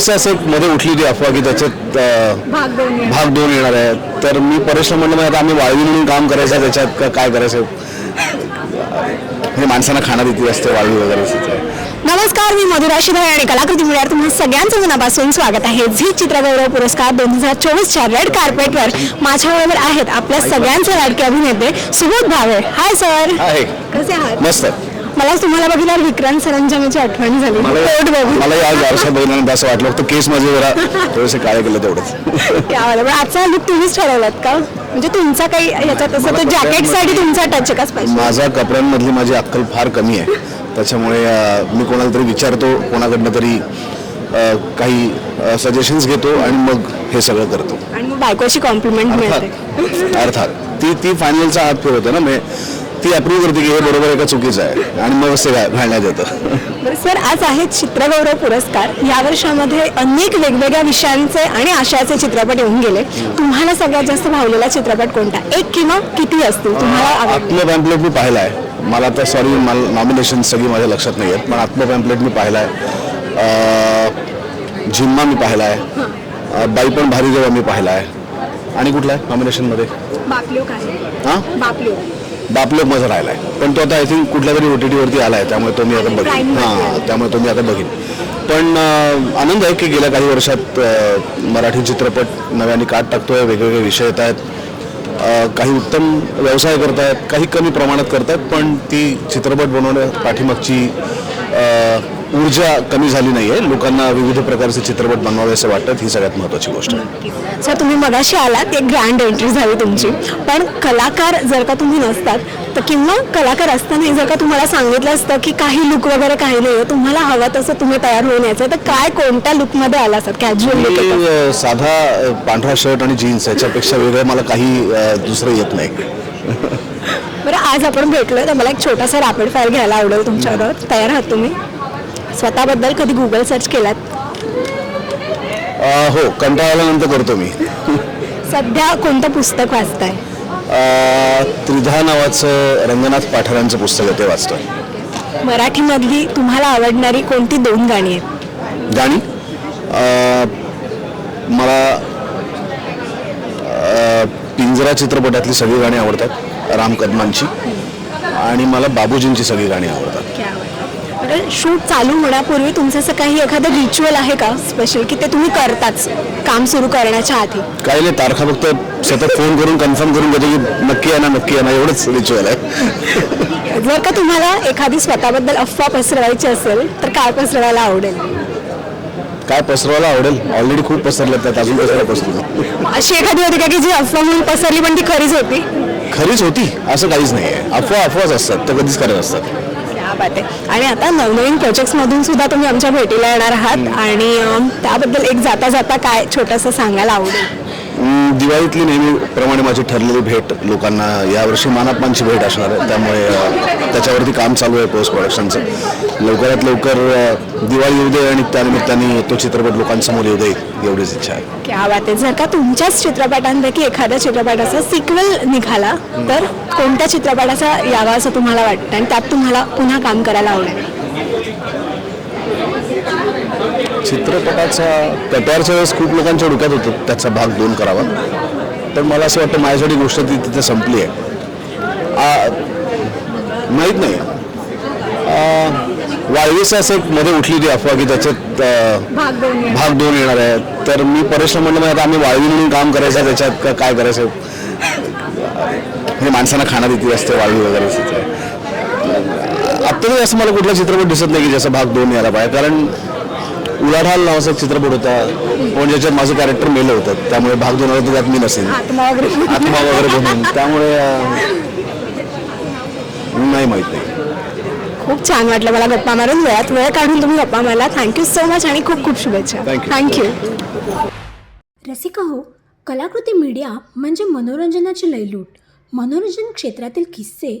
वाळवीस असं मध्ये उठली होती अफवा की त्याच्यात भाग दोन येणार. आहे. तर मी परेश म्हणलं आता आम्ही वाळवी म्हणून काम करायचं त्याच्यात काय करायचं? म्हणजे माणसांना खाना देती असते वाळवी वगैरे. नमस्कार मी मधुरा शिधाळे आणि कलाकृती मीडियावर तुम्हा सगळ्यांचं मनापासून स्वागत आहे. झी चित्रगौरव पुरस्कार दोन हजार चोवीसच्या रेड कार्पेटवर माझ्याबरोबर आहेत आपल्या सगळ्यांचे लाडके अभिनेते सुबोध भावे. Hi sir. कसे आहात? मस्त. मला तुम्हाला बघितल्यावर विक्रांत सरंजामीची आठवण झाली. मला पोट बघून. मला या वारसा बघितल्यानंतर असं वाटलं फक्त केस माझे जरा थोडेसे काळे केलं तेवढंच. क्या पण आजचा लुक तुम्हीच ठरवलात का? म्हणजे तुमचा काही याच्यात असं तो जॅकेटसाठी तुमचा टच का स्पेशल माझा कपड्यांमधली माझी अक्कल फार कमी आहे. त्याच्यामुळे मी कोणाला तरी विचारतो कोणाकडनं तरी काही सजेशन्स घेतो आणि मग हे सगळं करतो. आणि मग बायकोची कॉम्प्लिमेंट मिळते. अर्थात. अर्थात ती ती फायनलचा हात फिरवते ना म्हणजे ती अप्रूव्ह करते की हे बरोबर आहे का चुकीचं आहे? आणि मग घा- घालण्यात येतं. बरं सर आज आहेत चित्रगौरव पुरस्कार. या वर्षामध्ये अनेक वेगवेगळ्या विषयांचे आणि आशयाचे चित्रपट येऊन गेले. तुम्हाला सगळ्यात जास्त भावलेला चित्रपट कोणता? एक किंवा किती असतील? तुम्हाला? आत्म पॅम्पलेट मी पाहिला आहे. मला आता सॉरी मला नॉमिनेशन सगळी माझ्या लक्षात नाही आहेत पण आत्म पॅम्पलेट मी पाहिला आहे. झिम्मा मी पाहिला आहे. बाई पण भारी जेव्हा मी पाहिला आहे. आणि कुठला आहे? नॉमिनेशनमध्ये हां? बापलोक माझा राहिला आहे पण तो आता आय थिंक कुठल्या तरी ओ टी टीवरती आला आहे त्यामुळे तो मी आता बघीन. हां आहे. त्यामुळे तो मी आता बघीन. पण आनंद आहे की गेल्या काही वर्षात मराठी चित्रपट नव्याने काट टाकतोय वेगवेगळे विषय येत आहेत. काही उत्तम व्यवसाय करतायत काही कमी प्रमाणात करतायत पण ती चित्रपट बनवण्या पाठीमागची ऊर्जा कमी झाली नाही आहे लोकांना विविध प्रकारचे चित्रपट बनवावे असं वाटतात. ही सगळ्यात महत्त्वाची गोष्ट आहे. सर तुम्ही मगाशी आलात. एक ग्रँड एंट्री झाली तुमची. पण कलाकार जर का तुम्ही नसतात तर किंवा कलाकार असतानाही जर का तुम्हाला सांगितलं असतं की काही लुक वगैरे काही नाही तुम्हाला हवं तसं तुम्ही तयार होऊन यायचं तर काय कोणत्या लुकमध्ये आला असतात कॅज्युअल साधा पांढरा शर्ट आणि जीन्स याच्यापेक्षा वेगळं मला काही दुसरं येत नाही. बरं आज आपण भेटलोय तर मला एक छोटासा रॅपिड फायर घ्यायला आवडेल तुमच्याबरोबर. तयार आहात तुम्ही? स्वतःबद्दल कधी गुगल सर्च केलात? हो कंटाळल्यानंतर करतो मी. सध्या कोणतं पुस्तक वाचताय? अ, त्रिधा नावाचं रंगनाथ पाठरांचं पुस्तक आहे ते वाचतोय. मराठीमधली तुम्हाला आवडणारी कोणती दोन गाणी आहेत? गाणी? अ, मला अ, पिंजरा चित्रपटातली सगळी गाणी आवडतात राम कदमांची. आणि मला बाबूजींची सगळी गाणी आवडतात. शूट चालू होण्यापूर्वी तुमचं असं काही एखादं रिच्युअल आहे का स्पेशल की ते तुम्ही करताच काम सुरू करण्याच्या आधी? काही नाही तारखा फक्त सतत फोन करून कन्फर्म करून घेतो की नक्की आहे ना नक्की आहे ना एवढंच रिच्युअल आहे. जर का तुम्हाला एखादी स्वतःबद्दल अफवा पसरवायची असेल तर काय पसरवायला आवडेल? काय पसरवायला आवडेल? ऑलरेडी खूप पसरले त्यात अजून कशाला पसरलं अशी एखादी होती का की जी अफवा म्हणून पसरली पण ती खरीच होती? खरीच होती असं काहीच नाही आहे अफवा अफवाच असतात त्या कधीच करत असतात आहे आणि आता नवनवीन प्रोजेक्ट्स मधून सुद्धा तुम्ही आमच्या भेटीला येणार आहात. आणि त्याबद्दल एक जाता जाता काय छोटंसं सांगायला आवडेल? दिवाळीतली नेहमीप्रमाणे माझी ठरलेली भेट लोकांना यावर्षी मानापमानची भेट असणार आहे. त्यामुळे त्याच्यावरती काम चालू आहे पोस्ट प्रोडक्शनचं लवकरात लवकर दिवाळी येऊ दे आणि त्यानिमित्ताने तो चित्रपट लोकांसमोर येऊ दे एवढीच इच्छा आहे. क्या बात आहे. जर का तुमच्याच चित्रपटांपैकी एखाद्या चित्रपटाचा सिक्वेल निघाला तर कोणत्या चित्रपटाचा यावा असं तुम्हाला वाटतं? आणि त्यात तुम्हाला पुन्हा काम करायला आवडेल? चित्रपटाचा कटारच्या वेळेस खूप लोकांच्या डोक्यात होतं त्याचा भाग दोन करावा. पण मला असं वाटतं माझ्यासाठी गोष्ट ती तिथे संपली आहे. माहीत नाही. आ, वाळवीचं असं एक मध्ये उठली होती अफवा की त्याच्यात भाग दोन भाग दोन येणार आहे. तर मी परेशला म्हणलं "मग आता आम्ही वाळवी म्हणून काम करायचं त्याच्यात का काय करायचं? हे माणसांना खाना देती असते वाळवी वगैरे आत्ता तरी असं मला कुठला चित्रपट दिसत नाही की ज्याचा भाग दोन यायला पाहिजे. कारण उलाढाल नावाचा एक चित्रपट होता. पण ज्याच्यात माझं कॅरेक्टर मेलं होतं. त्यामुळे भाग दोन तर त्यात मी नसेन. आत्मा वगैरे आत्मा वगैरे बनून त्यामुळे अं, नाही माहीत नाही. खूप छान वाटलं मला गप्पा मारून. वेळात वेळ काढून तुम्ही गप्पा मारला. थँक्यू सो मच आणि खूप खूप शुभेच्छा. Thank you. थँक्यू रसिका हो कलाकृती मीडिया म्हणजे मनोरंजनाची लयलूट. मनोरंजन क्षेत्रातील किस्से